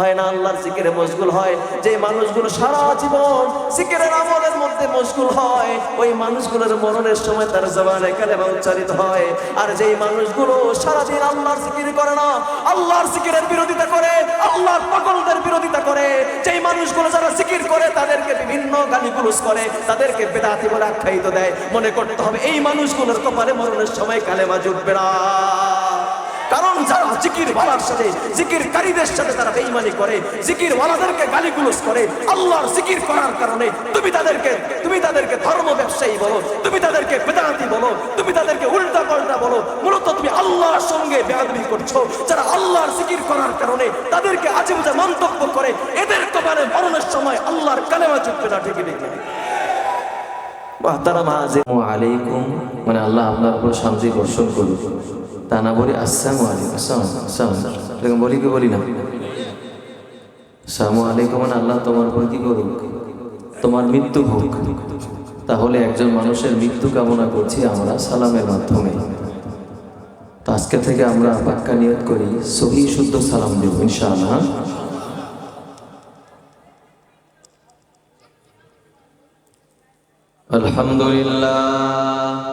হয় না, আল্লাহর জিকিরে মশগুল হয়। যে মানুষগুলো সারা জীবন জিকিরের আমলের মধ্যে মশগুল হয়, ওই মানুষগুলোর মরণের সময় তার জবানে কালেমা উচ্চারিত হয়। আর যেই মানুষগুলো সারাদিন আল্লাহর জিকির করে না, আল্লাহর জিকিরের বিরোধিতা করে, আল্লাহর পাগলদের বিরোধিতা করে, যেই মানুষগুলো যারা জিকির করে, তাদেরকে বিভিন্ন গালি গালিগুলোস করে, তাদেরকে বেদাতি বলে আখ্যায়িত দেয়। মনে করতে হবে, এই মানুষগুলোর কপালে মরণের সময় কালেমা জুটবে না। কারণ যারা জিকির ওয়ালার সাথে জিকির কারীদের সাথে তারা বেঈমানি করে জিকির ওয়ালাদেরকে গালিগুলোস করে আল্লাহর জিকির করার কারণে তুমি তাদেরকে তুমি তাদেরকে ধর্ম ব্যবসায়ী বলো তুমি তাদেরকে বেদাতি বলো তুমি তাদেরকে উল্টা পাল্টা বলো মূলত তুমি আল্লাহর সঙ্গে বেয়াদবি করছ। যারা আল্লাহর জিকির করার কারণে তাদেরকে আজে বুঝে মন্তব্য করে এদের কপালে মরণের সময় আল্লাহর কালেমা চুপবে না ঠিকই দেখে। আলাইকুম। মানে আল্লাহ আপনার উপর শান্তি বর্ষণ করুক তা না বলি আসসালামু আলাইকুম আসসালাম আসসালাম এরকম বলি কি বলি না আসসালামু আলাইকুম মানে আল্লাহ তোমার উপর কি করুক তোমার মৃত্যু হোক তাহলে একজন মানুষের মৃত্যু কামনা করছি আমরা সালামের মাধ্যমে তো আজকে থেকে আমরা বাক্কা নিয়ত করি সহি শুদ্ধ সালাম দেব ইনশাআল্লাহ হ্যাঁ? الحمد لله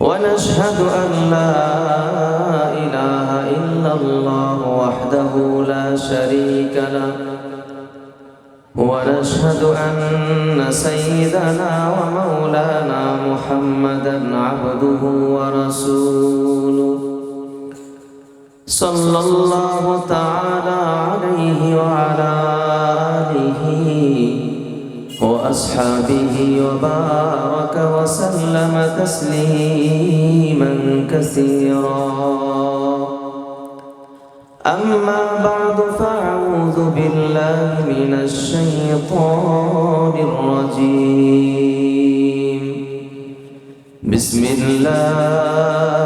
ونشهد أن لا إله إلا الله وحده لا شريك له. ونشهد أن سيدنا ومولانا محمدا عبده ورسوله. صلى الله تعالى عليه وعلى آله وأصحابه وبارك وسلم تسليما كثيرا. أما بعد فأعوذ بالله من الشيطان الرجيم. بسم الله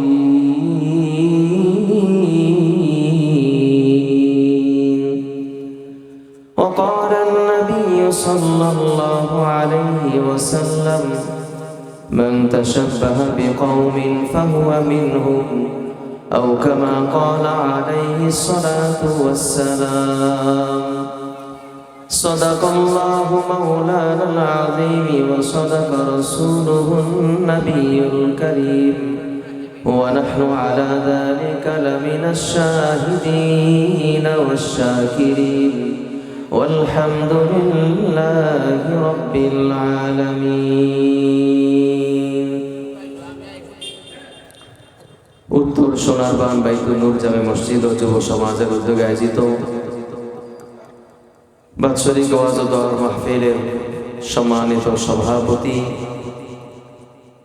من تشبه بقوم فهو منهم أو كما قال عليه الصلاة والسلام. صدق الله مولانا العظيم وصدق رسوله النبي الكريم. ونحن على ذلك لمن الشاهدين والشاكرين. والحمد لله رب العالمين. উত্তর সোনারবান বাইতুল নূর জামে মসজিদ ও যুব সমাজের উদ্যোগে আয়োজিত বাৎসরিক ওয়াজ ও মাহফিলের সম্মানিত সভাপতি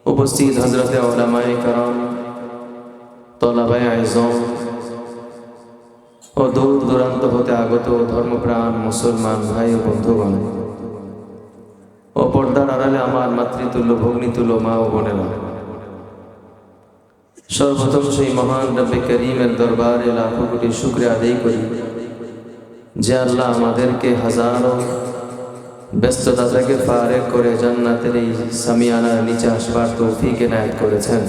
উপস্থিত হজরতে ওলামায়ে কারণ তলাবায় আয়োজন ও দূর দূরান্ত হতে আগত ধর্মপ্রাণ মুসলমান ভাই ও বন্ধুগণ ও পর্দার আড়ালে আমার মাতৃতুল্য, ভগ্নিতুল্য মা ও বোনেরা। সর্বপ্রথম সেই মহান রব্বে করিমের দরবারে লাখো কোটি শুক্রিয়া আদায় করি যে আল্লাহ আমাদেরকে হাজারো ব্যস্ততা থেকে ফারেক করে জান্নাতের এই সামিয়ানার নিচে আসবার তৌফিক এনায়ত করেছেন।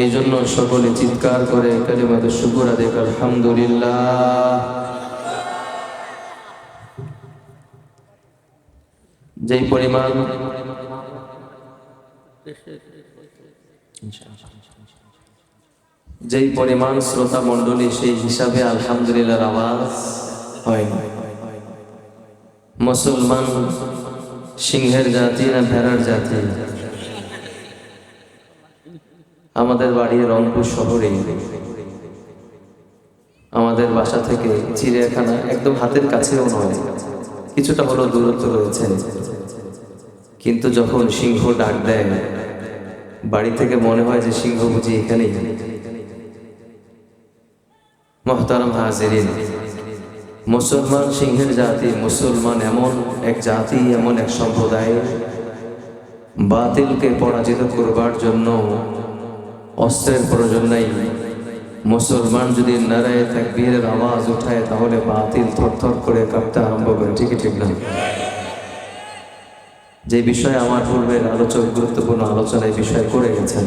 এই জন্য সকলে চিৎকার করে কালিমাতে শুকুর আদেক আলহামদুলিল্লাহ। যেই পরিমাণ যেই পরিমাণ শ্রোতা মণ্ডলী সেই হিসাবে আলহামদুলিল্লাহ আওয়াজ হয় না মুসলমান সিংহের জাতি না ভেড়ার জাতি? আমাদের বাড়ি রংপুর শহরে। আমাদের বাসা থেকে চিড়িয়াখানা একদম হাতের কাছেও নয়। কিছুটা হলো দূরত্ব রয়েছে। কিন্তু যখন সিংহ ডাক দেয় বাড়ি থেকে মনে হয় যে সিংহ বুঝি এখানেই মহতারাম হাজিরিন, মুসলমান সিংহের জাতি, মুসলমান এমন এক জাতি, এমন এক সম্প্রদায়। বাতিলকে পরাজিত করবার জন্য, অস্ত্রের প্রয়োজন নাই। মুসলমান যদি নারায় তাকবীরের আওয়াজ উঠায়, তাহলে বাতিল থরথর করে কাঁপতে আরম্ভ করে। ঠিকই ঠিক না? যে বিষয়ে আমার পূর্বের আলোচক গুরুত্বপূর্ণ আলোচনা এই বিষয়ে করে গেছেন।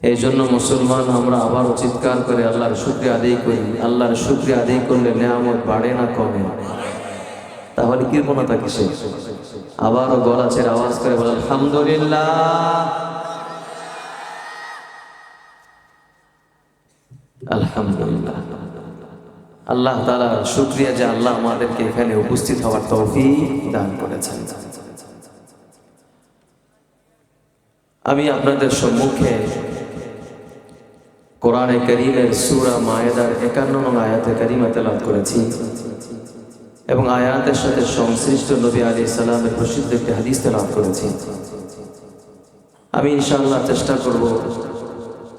এই জন্য মুসলমান আমরা আবারও চিৎকার করে আল্লাহর শুক্রিয়া আদায় করি। আল্লাহর শুক্রিয়া আদায় করলে নেয়ামত বাড়ে না কমে? তাহলে কৃপণতা কিসে আবারও গলা ছেড়ে আওয়াজ করে বলেন, আলহামদুলিল্লাহ। আলহামদুলিল্লাহ। আল্লাহ তালা শুক্রিয়া যে আল্লাহ আমাদেরকে এখানে উপস্থিত হওয়ার তৌফিক দান করেছেন। আমি আপনাদের সম্মুখে কোরআনে করিমের সুরা মায়েদার একান্ন নং আয়াতে কারিমা তেলাত করেছি এবং আয়াতের সাথে সংশ্লিষ্ট নবী আলী সালামের প্রসিদ্ধ একটি হাদিস তেলাত করেছি। আমি ইনশাআল্লাহ চেষ্টা করব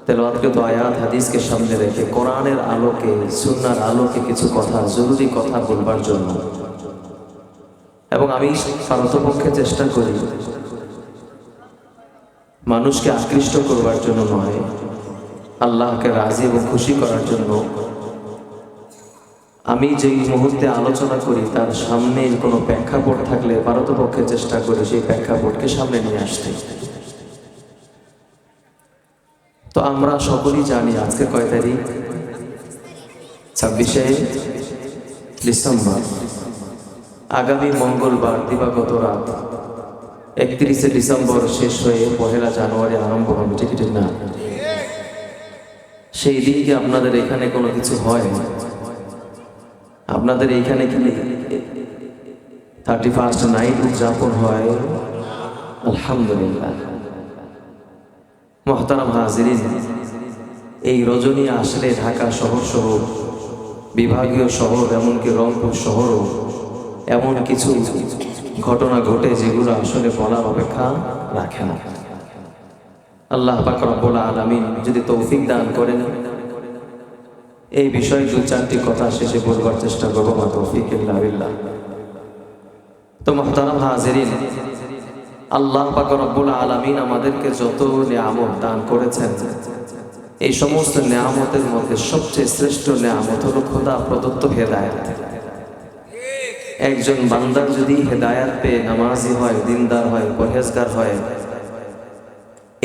তেলাওয়াতকৃত আয়াত, হাদিসকে সামনে রেখে কোরআনের আলোকে, সুন্নার আলোকে কিছু কথা, জরুরি কথা বলবার জন্য। এবং আমি পারতপক্ষে চেষ্টা করি। মানুষকে আকৃষ্ট করবার জন্য নয়, আল্লাহকে রাজি এবং খুশি করার জন্য। আমি যেই মুহূর্তে আলোচনা করি, তার সামনে কোনো প্রেক্ষাপট থাকলে পারতপক্ষে চেষ্টা করি সেই প্রেক্ষাপটকে সামনে নিয়ে আসতে। তো আমরা সকলেই জানি আজকে কয় তারিখ? ছাব্বিশে ডিসেম্বর। আগামী মঙ্গলবার দিবাগত রাত একত্রিশে ডিসেম্বর শেষ হয়ে পহেলা জানুয়ারি আরম্ভ হবে, ঠিক না? সেই দিনকে আপনাদের এখানে কোনো কিছু হয়? আপনাদের এইখানে কি থার্টি ফার্স্ট নাইট উদযাপন হয়? আলহামদুলিল্লাহ। মহতারাম হাজিরিন, এই রজনী আসলে ঢাকা শহর সহ, বিভাগীয় শহর, এমনকি রংপুর শহরও এমন কিছু ঘটনা ঘটে যেগুলো আসলে বলার অপেক্ষা রাখে না। আল্লাহ পাক রব্বুল আলামিন যদি তৌফিক দান করেন, এই বিষয়ে দু চারটি কথা শেষে বলবার চেষ্টা করব তৌফিক তো মহতারাম হাজিরিন আল্লাহ পাক আলামিন আমাদেরকে যত নিয়ামত দান করেছেন, এই সমস্ত নিয়ামতের মধ্যে সবচেয়ে শ্রেষ্ঠ নিয়ামত হলো খোদা প্রদত্ত হেদায়েত। একজন বান্দার যদি হেদায়াত পেয়ে নামাজি হয়, দিনদার হয়, পরহেজগার হয়,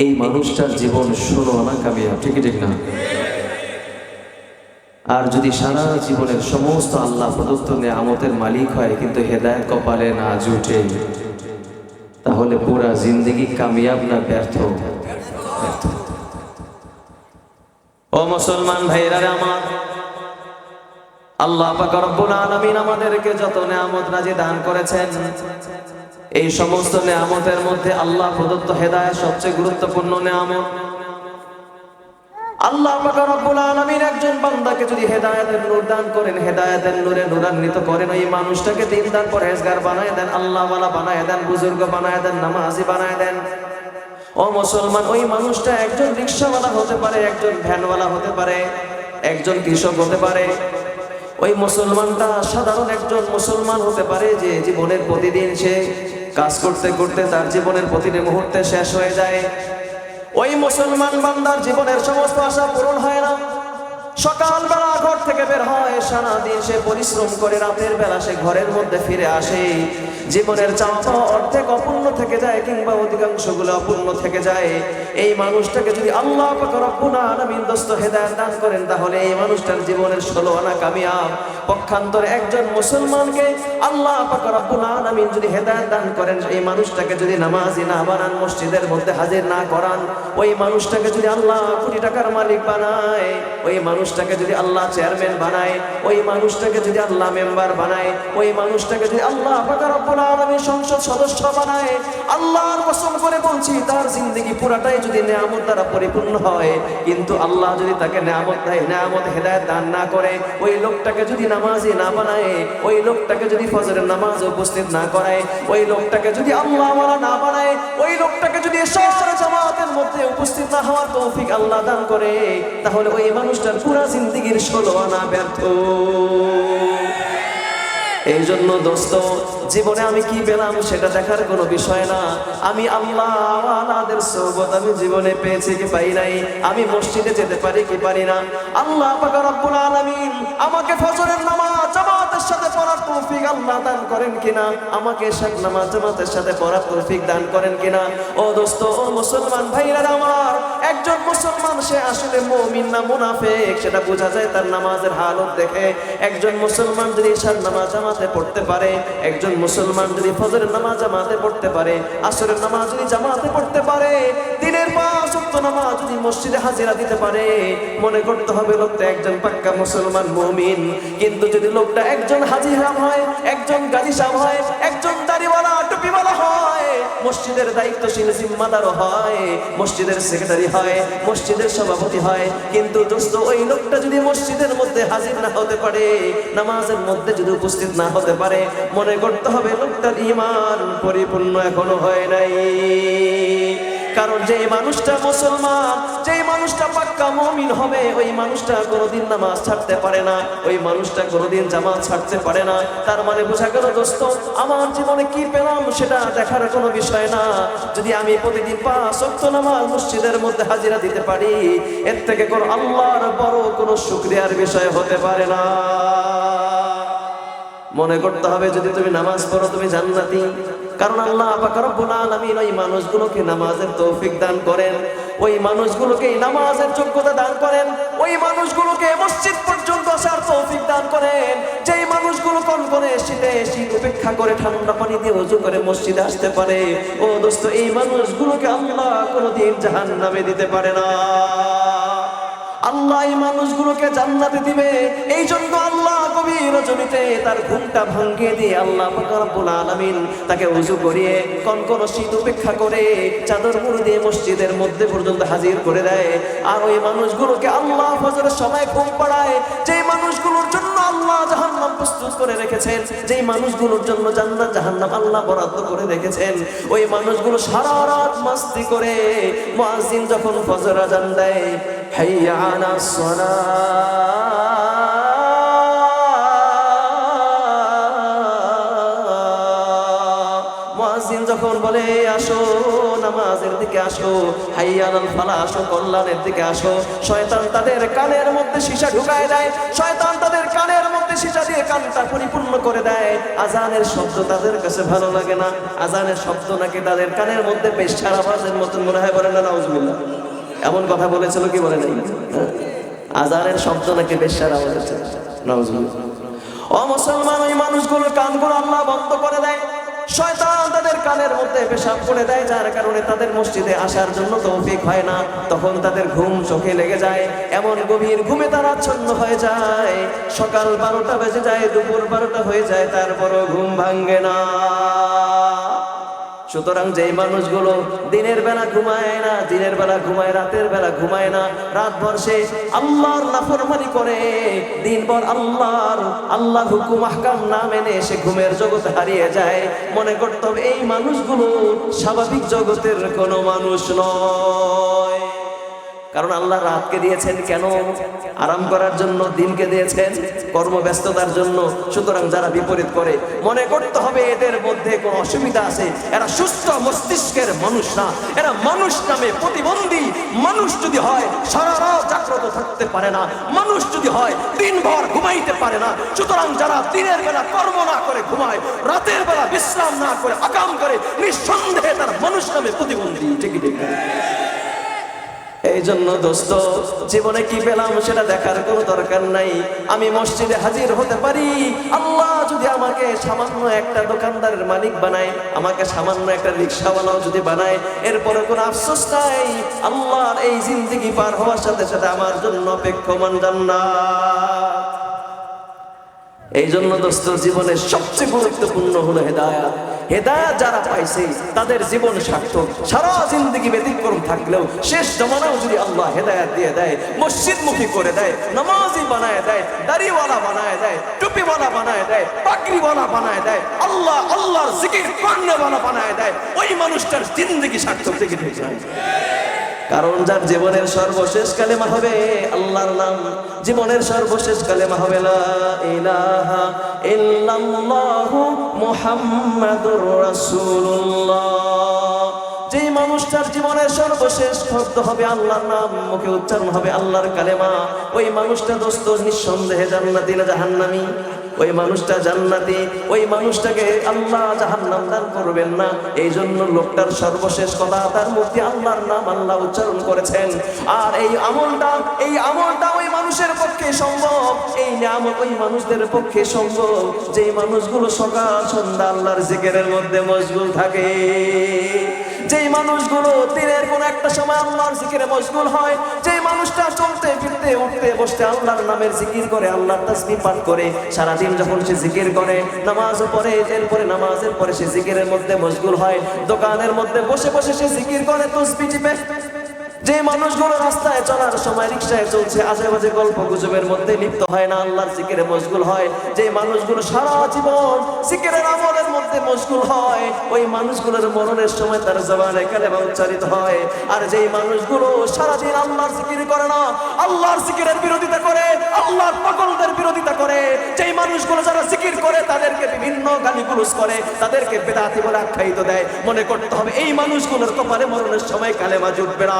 এই মানুষটার জীবন ষোলো আনা কামিয়া ঠিক ঠিক না? আর যদি সারা জীবনের সমস্ত আল্লাহ প্রদত্ত নিয়ামতের মালিক হয়, কিন্তু হেদায়ত কপালে না জুটে তাহলে পুরা জিন্দগি কামিয়াব না ব্যর্থ। ও মুসলমান ভাইরা আমার, আল্লাহ পাক রব্বুল আলামিন আমাদেরকে যত নিয়ামত রাজি দান করেছেন, এই সমস্ত নিয়ামতের মধ্যে আল্লাহ প্রদত্ত হেদায়েত সবচেয়ে গুরুত্বপূর্ণ নিয়ামত আল্লাহ রব্বুল আলামিন একজন বান্দাকে যদি হেদায়েতের নূর দান করেন, হেদায়েতের নূরে নূরান্বিত করেন, ওই মানুষটাকে দিনদার, পরহেজগার বানায় দেন, আল্লাহওয়ালা বানায় দেন, বুজুর্গ বানায় দেন, নামাজি বানায় দেন। ও মুসলমান, ওই মানুষটা একজন রিক্সাওয়ালা হতে পারে, একজন ভ্যানওয়ালা হতে পারে, একজন কৃষক হতে পারে। ওই মুসলমানটা সাধারণ একজন মুসলমান হতে পারে যে জীবনের প্রতিদিন সে কাজ করতে করতে তার জীবনের প্রতিটি মুহূর্তে শেষ হয়ে যায়। ওই মুসলমান বান্দার জীবনের সমস্ত আশা পূরণ হয় না। সকালবেলা ঘর থেকে বের হয়, সারাদিন সে পরিশ্রম করে রাতের বেলা সে ঘরের মধ্যে ফিরে আসে। জীবনের চাওয়া অর্ধেক অপূর্ণ থেকে যায় কিংবা অধিকাংশগুলো অপূর্ণ থেকে যায়। এই মানুষটাকে যদি আল্লাহ পাক রব্বুল আলামিন দোস্ত হেদায়েত দান করেন, তাহলে এই মানুষটার জীবনের ষোলো আনা কামিয়াব। পক্ষান্তরে একজন মুসলমানকে আল্লাহ আলামিন যদি হেদায়েত দান করেন, এই মানুষটাকে যদি নামাজি না বানান, মসজিদের মধ্যে হাজির না করান, ওই মানুষটাকে যদি আল্লাহ কোটি টাকার মালিক বানায়, ওই মানুষটাকে যদি আল্লাহ চেয়ারম্যান বানায়, ওই মানুষটাকে যদি আল্লাহ মেম্বার বানায়, ওই মানুষটাকে যদি আল্লাহ সংসদ সদস্য বানায়, আল্লাহর কসম করে বলছি, তার জিন্দগি পুরাটাই যদি নেয়ামত দ্বারা পরিপূর্ণ হয়, কিন্তু আল্লাহ যদি তাকে নেয়ামত দেয়, নেয়ামত হেদায়েত দান না করে, ওই লোকটাকে যদি নামাজি না বানায়, ওই লোকটাকে যদি ফজরের নামাজ উপস্থিত না করায়, ওই লোকটাকে যদি আল্লাহ ওয়ালা না বানায়, ওই লোকটাকে যদি জামাতের মধ্যে উপস্থিত না হওয়ার তৌফিক আল্লাহ দান করে, তাহলে ওই মানুষটার পুরা জিন্দগির ষোলো আনা ব্যর্থ। এই জন্য দোস্ত, জীবনে আমি কি পেলাম সেটা দেখার কোনো বিষয় না। আমি আল্লাহ আল্লাহদের সৌবত আমি জীবনে পেয়েছি কি পাই নাই। আমি মসজিদে যেতে পারি কি পারি না। আল্লাহ আমাকে ফজরের নামাজ তৌফিক আল্লাহ দান করেন কিনা? আমাকে এশার নামাজ জামাতের সাথে পড়ার তৌফিক দান করেন কিনা? ও দোস্ত, ও মুসলমান ভাইরা আমার, একজন মুসলমান, সে আসলে মুমিন না মুনাফিক? সেটা বোঝা যায় তার নামাজের হালত দেখে। একজন মুসলমান যদি এশার নামাজ জামাতে পড়তে পারে, একজন মুসলমান যদি ফজরের নামাজ জামাতে পড়তে পারে, আসরের নামাজ যদি জামাতে পড়তে পারে, দিনের পাঁচ ওয়াক্ত নামাজ যদি মসজিদে হাজিরা দিতে পারে, মনে করতে হবে লোকটা একজন পাক্কা মুসলমান মুমিন। কিন্তু যদি লোকটা একজন হাজি হারাম হয়, একজন গাজী সাহেব হয়, একজন দাড়িওয়ালা, টুপিওয়ালা হয়, মসজিদের দায়িত্বশীল জিম্মাদারও হয়, মসজিদের সেক্রেটারি হয়, মসজিদের সভাপতি হয়, কিন্তু দোস্ত, ওই লোকটা যদি মসজিদের মধ্যে হাজির না হতে পারে, নামাজের মধ্যে যদি উপস্থিত না হতে পারে, মনে করতে হবে লোকটার ইমান পরিপূর্ণ এখনও হয় নাই। কারণ যে মানুষটা মুসলমান যে মানুষটা পাক্কা মমিন হবে, ওই মানুষটা কোনোদিন নামাজ ছাড়তে পারে না, ওই মানুষটা কোনোদিন জামাত ছাড়তে পারে না। তার মানে বোঝা গেল দোস্ত, আমার জীবনে কি পেলাম সেটা দেখার কোনো বিষয় না। যদি আমি প্রতিদিন পাঁচ ওয়াক্ত নামাজ মসজিদের মধ্যে হাজিরা দিতে পারি, এর থেকে কোনো আল্লাহর বড় কোনো শুক্রিয়ার বিষয় হতে পারে না। মনে করতে হবে, যদি তুমি নামাজ পড়ো, তুমি জান্নাতি। কারণ আল্লাহ আলামিন ওই মানুষগুলোকে নামাজের তৌফিক দান করেন, ওই মানুষগুলোকে নামাজের যোগ্যতা দান করেন, ওই মানুষগুলোকে মসজিদ পর্যন্ত আসার তৌফিক দান করেন। যেই মানুষগুলো কোন করে শীতে শীত উপেক্ষা করে ঠান্ডা পানি দিয়ে ওযু করে মসজিদে আসতে পারে, ও দোস্ত, এই মানুষগুলোকে আল্লাহ কোনোদিন জাহান্নামে দিতে পারে না। আল্লাহ এই মানুষগুলোকে জান্নাতে দিবে। এই জন্য আল্লাহ কবি রজনীতে তার ঘুমটা ভাঙ্গিয়ে দিয়ে আল্লাহ রব্বুল আলামিন তাকে উজু করিয়ে কোন কোন শীত উপেক্ষা করে চাদর মুড়ি দিয়ে মসজিদের মধ্যে পর্যন্ত হাজির করে দেয়। আর ওই মানুষগুলোকে আল্লাহ ফজরের সময় ঘুম পাড়ায়। যেই মানুষগুলোর জন্য আল্লাহ জাহান্নাম প্রস্তুত করে রেখেছেন, যেই মানুষগুলোর জন্য জান্নাত জাহান্নাম আল্লাহ বরাদ্দ করে রেখেছেন, ওই মানুষগুলো সারা রাত মাস্তি করে মুয়াজ্জিন যখন ফজর আজান দেয় আলা সালাহ মুয়াজ্জিন যখন বলে, আসো, নামাজের দিকে আসো হাইয়ালাল ফালা, আসো, কল্যাণের দিকে আসো। শয়তান তাদের কানের মধ্যে সীসা ঢুকায় দেয়। শয়তান তাদের কানের মধ্যে সীসা দিয়ে কানটা পরিপূর্ণ করে দেয়। আজানের শব্দ তাদের কাছে ভালো লাগে না। আজানের শব্দ নাকি তাদের কানের মধ্যে বেশ সারা আওয়াজের মতন মনে হয় বলে না, নাউজুবিল্লাহ। এমন কথা বলেছিল কি বলে নাই? আজানের শব্দ নাকি বেশ সারা আওয়াজ নাউজুবিল্লাহ। ও মুসলমান, ওই মানুষগুলোর কানগুলো আল্লাহ বন্ধ করে দেয়। শয়তান তাদের কানের মধ্যে পেশাব করে দেয়, যার কারণে তাদের মসজিদে আসার জন্য তৌফিক হয় না। তখন তাদের ঘুম চোখে লেগে যায়, এমন গভীর ঘুমে তারা আচ্ছন্ন হয়ে যায়। সকাল বারোটা বেজে যায়, দুপুর বারোটা হয়ে যায়, তারপরও ঘুম ভাঙ্গে না। সুতরাং যেই মানুষগুলো দিনের বেলা ঘুমায় না, দিনের বেলা ঘুমায়, রাতের বেলা ঘুমায় না রাত ভর সে আল্লাহর নাফরমানি করে, দিনভর আল্লাহর আল্লাহ হুকুম, আহকাম না মেনে সে ঘুমের জগৎ হারিয়ে যায়। মনে করতে এই মানুষগুলো স্বাভাবিক জগতের কোনো মানুষ নয়। কারণ আল্লাহ রাতকে দিয়েছেন কেন? আরাম করার জন্য, দিনকে দিয়েছেন কর্মব্যস্ততার জন্য। সুতরাং যারা বিপরীত করে, মনে করতে হবে এদের মধ্যে কোনো অসুবিধা আছে। এরা সুস্থ মস্তিষ্কের মানুষ না। এরা মানুষ নামে প্রতিবন্ধী। মানুষ যদি হয়, সারা রাত জাগ্রত থাকতে পারে না। মানুষ যদি হয়, দিনভর ঘুমাইতে পারে না। সুতরাং যারা দিনের বেলা কর্ম না করে ঘুমায়, রাতের বেলা বিশ্রাম না করে আকাম করে, নিঃসন্দেহে তার মানুষ নামে প্রতিবন্ধী। ঠিকই ঠিক এই জন্য দোস্ত, জীবনে কি পেলাম সেটা দেখার কোনো দরকার নাই। আমি মসজিদে হাজির হতে পারি। আল্লাহ যদি আমাকে সামান্য একটা দোকানদারের মালিক বানায়, আমাকে সামান্য একটা রিক্সাওয়ালাও যদি বানায় এরপরে কোনো আফসোস নাই। আল্লাহর এই জিন্দিগি পার হওয়ার সাথে সাথে আমার জন্য অপেক্ষমান জান্নাত। এই জন্য দোস্ত, জীবনের সবচেয়ে গুরুত্বপূর্ণ হলো হেদায়াত। হেদায়াত যারা পাইছে, তাদের জীবন সার্থক। সারা জিন্দগি ব্যতিক্রম থাকলেও শেষ জমানাও যদি আল্লাহ হেদায়াত দিয়ে দেয় মসজিদ মুখী করে দেয়, নামাজি বানায় দেয়, দাড়িওয়ালা বানায় দেয়, টুপিওয়ালা বানায় দেয় পাকড়িওয়ালা বানায় দেয়, আল্লাহ, আল্লাহর জিকির কর্ণওয়ালা বানায় দেয়, ওই মানুষটার জিন্দগি সার্থক থেকে যায়। কারণ যার জীবনের সর্বশেষ কালেমা হবে আল্লাহর নাম, জীবনের সর্বশেষ কালেমা হবে লা মানুষটার জীবনের সর্বশেষ শব্দ হবে আল্লাহর নাম, মুখে উচ্চারণ হবে আল্লাহর কালেমা, ওই মানুষটা দোস্ত নিঃসন্দেহে জান্নাতি না জাহান্নামী? ওই মানুষটা জান্নাতি, ওই মানুষটাকে আল্লাহ জাহান্নাম দান করবেন না। এই জন্য লোকটার সর্বশেষ কথা তার মধ্যে আল্লাহর নাম আল্লাহ উচ্চারণ করেছেন। আর এই আমলটা এই আমলটা ওই মানুষের পক্ষে সম্ভব। এই নিয়ামত ওই মানুষদের পক্ষে সম্ভব। যেই মানুষগুলো সকাল সন্ধ্যা আল্লাহর জিকিরের মধ্যে মশগুল থাকে। যেই মানুষগুলো দিনের কোন একটা সময় আল্লাহর জিকিরে মশগুল হয়, যেই মানুষটা চলতে ফিরতে, উঠতে বসতে আল্লাহর নামের জিকির করে, আল্লাহর তাসবি পাঠ করে, সারাদিন যখন সে জিকির করে, নামাজও পরে এরপরে নামাজের পরে সে জিকিরের মধ্যে মশগুল হয়, দোকানের মধ্যে বসে বসে সে জিকির করে তসবি টিপে। যে মানুষগুলো রাস্তায় চলার সময় রিক্সায় চলছে বাজে গল্প গুজবের মধ্যে লিপ্ত হয় না, আল্লাহর জিকিরে মশগুল হয়। যে মানুষগুলো সারা জীবন জিকিরের আমলের মধ্যে মশগুল হয়, ওই মানুষগুলোর মরণের সময় তার জবানে কালেমা উচ্চারিত হয়। আর যেই মানুষগুলো সারাদিন আল্লাহর জিকির করে না, আল্লাহর জিকিরের বিরোধিতা করে, আল্লাহর পাগলদের বিরোধিতা করে, যেই মানুষগুলো যারা জিকির করে, তাদেরকে বিভিন্ন গালিগুলোজ করে, তাদেরকে বেদাতি বলে আখ্যায়িত দেয়। মনে করতে হবে, এই মানুষগুলোর কপালে মরণের সময় কালেমা জুটবে না।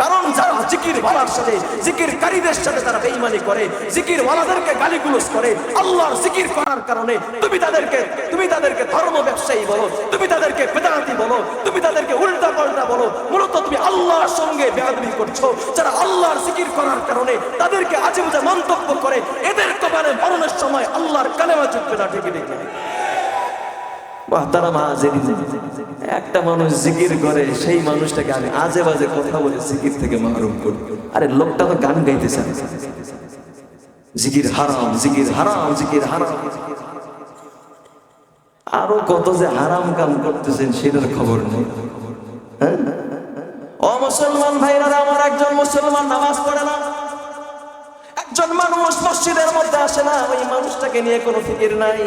কারণ যারা জিকির ওয়ালার সাথে জিকির কারীদের সাথে তারা বেঈমানি করে জিকির ওয়ালাদেরকে গালিগুলোজ করে, আল্লাহর জিকির করার কারণে তুমি তাদেরকে তুমি তাদেরকে ধর্ম ব্যবসায়ী বলো, তুমি তাদেরকে বেদাতি বলো, তুমি তাদেরকে উল্টা পাল্টা বলো, মূলত তুমি আল্লাহর সঙ্গে বেয়াদবি করছ। যারা আল্লাহর জিকির করার কারণে তাদেরকে আজে বাজে মন্তব্য করে, এদের কপালে মরণের সময় আল্লাহর কালেমা চুপবে না, ঠিকই ঠিক তারা একটা মানুষ জিকির করে, সেই মানুষটাকে আমি আজে বাজে কথা বলে জিকির থেকে মাহরুম করি। আরে, লোকটা তো গান গাইতে চায় জিকির হারাম জিকির হারাম জিকির হারাম। আরও কত যে হারাম কাম করতেছেন, সেটার খবর নেই। হ্যাঁ? ও মুসলমান ভাইরা আমার একজন মুসলমান নামাজ পড়ে না। একজন মানুষ মসজিদের মধ্যে আসে না, ওই মানুষটাকে নিয়ে কোনো ফিকির নাই।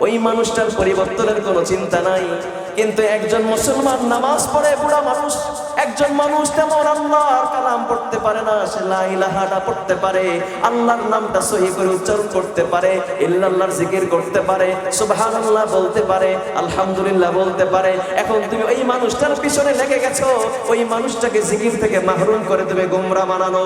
ওই মানুষটার পরিবর্তনের কোনো চিন্তা নাই। কিন্তু একজন মুসলমান নামাজ পড়ে, বুড়া মানুষ, একজন মানুষ তেমন আল্লাহর কালাম পড়তে পারে না, সে লা ইলাহাটা পড়তে পারে, আল্লাহর নামটা সহি করে উচ্চারণ করতে পারে, ইল্লাল্লাহর জিকির করতে পারে, সুবহানাল্লাহ বলতে পারে, আলহামদুলিল্লাহ বলতে পারে। এখন তুমি ওই মানুষটার পিছনে লেগে গেছো, ওই মানুষটাকে জিকির থেকে মাহরুম করে তুমি গোমরা বানানো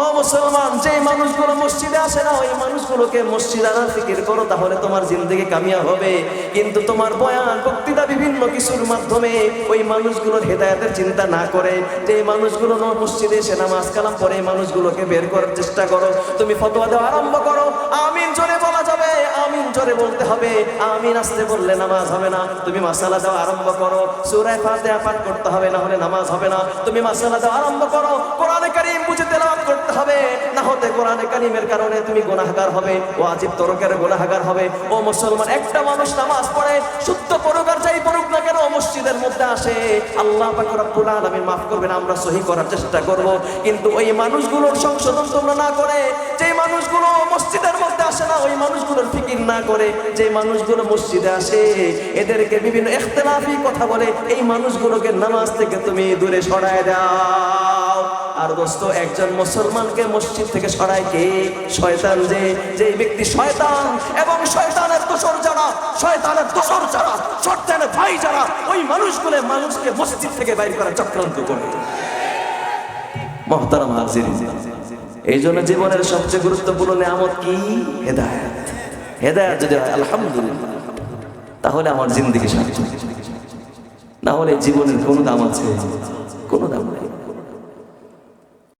ও মুসলমান যে মানুষগুলো মসজিদে আসে না, ওই মানুষগুলোকে মসজিদ আনার ফিকির করো, তাহলে তোমার জিন্দগি কামিয়া হবে। কিন্তু তোমার বয়ান, বক্তৃতা বিভিন্ন কিছুর মাধ্যমে ওই মানুষগুলোর হেদায়তের চিন্তা না করে। যে মানুষগুলো মসজিদে এসে নামাজ কালাম পরে মানুষগুলোকে বের করার চেষ্টা করো। তুমি ফতোয়া দেওয়া আরম্ভ করো। আমিন জোরে বলা যাবে, আমিন জোরে বলতে হবে। আমিন আসতে বললে নামাজ হবে না। তুমি মাসালা দেওয়া আরম্ভ করো। সুরায় ফাতিহা পাঠ করতে হবে, না হলে নামাজ হবে না। তুমি মাসালা দেওয়া আরম্ভ করো। কোরআনে কারীম বুঝে তেলাওয়াত করতে হবে, না হতে কোরআনে কারীমের কারণে তুমি গুনাহগার হবে ওয়াজিব তরকের গুনাহগার হবে। ও মুসলমান, একটা মানুষ নামাজ পড়ে, শুদ্ধ পড়ুক আর যাই পড়ুক না কেন, মসজিদের মধ্যে আসে। আল্লাহ রব্বুল আলামিন মাফ করবেন, আমরা সহি করার চেষ্টা করব। কিন্তু ওই মানুষগুলোর সংশোধন তোমরা না করে যে মানুষগুলো মসজিদের মধ্যে আসে না, ওই মানুষগুলোর ফিকির না করে যে মানুষগুলো মসজিদে আসে, এদেরকে বিভিন্ন ইখতিলাফি কথা বলে, এই মানুষগুলোকে নামাজ থেকে তুমি দূরে সরায় দাও। আর দোস্ত, একজন মুসলমানকে মসজিদ থেকে সরায় কে? শয়তান যে যে ব্যক্তি শয়তান এবং শয়তানের দোসর যারা, শয়তানের দোসর যারা, শয়তানের ভাই যারা, ওই মানুষগুলো মানুষকে মসজিদ থেকে বাইর করার চক্রান্ত করে মহতারাম হাজির। এই জন্য জীবনের সবচেয়ে গুরুত্বপূর্ণ নিয়ামত কি? হেদায়াত। হেদায়াত যদি হয়, আলহামদুলিল্লাহ। তাহলে আমার জিন্দিগি সার্থক। না হলে জীবনের কোনো দাম আছে? কোনো দাম নেই।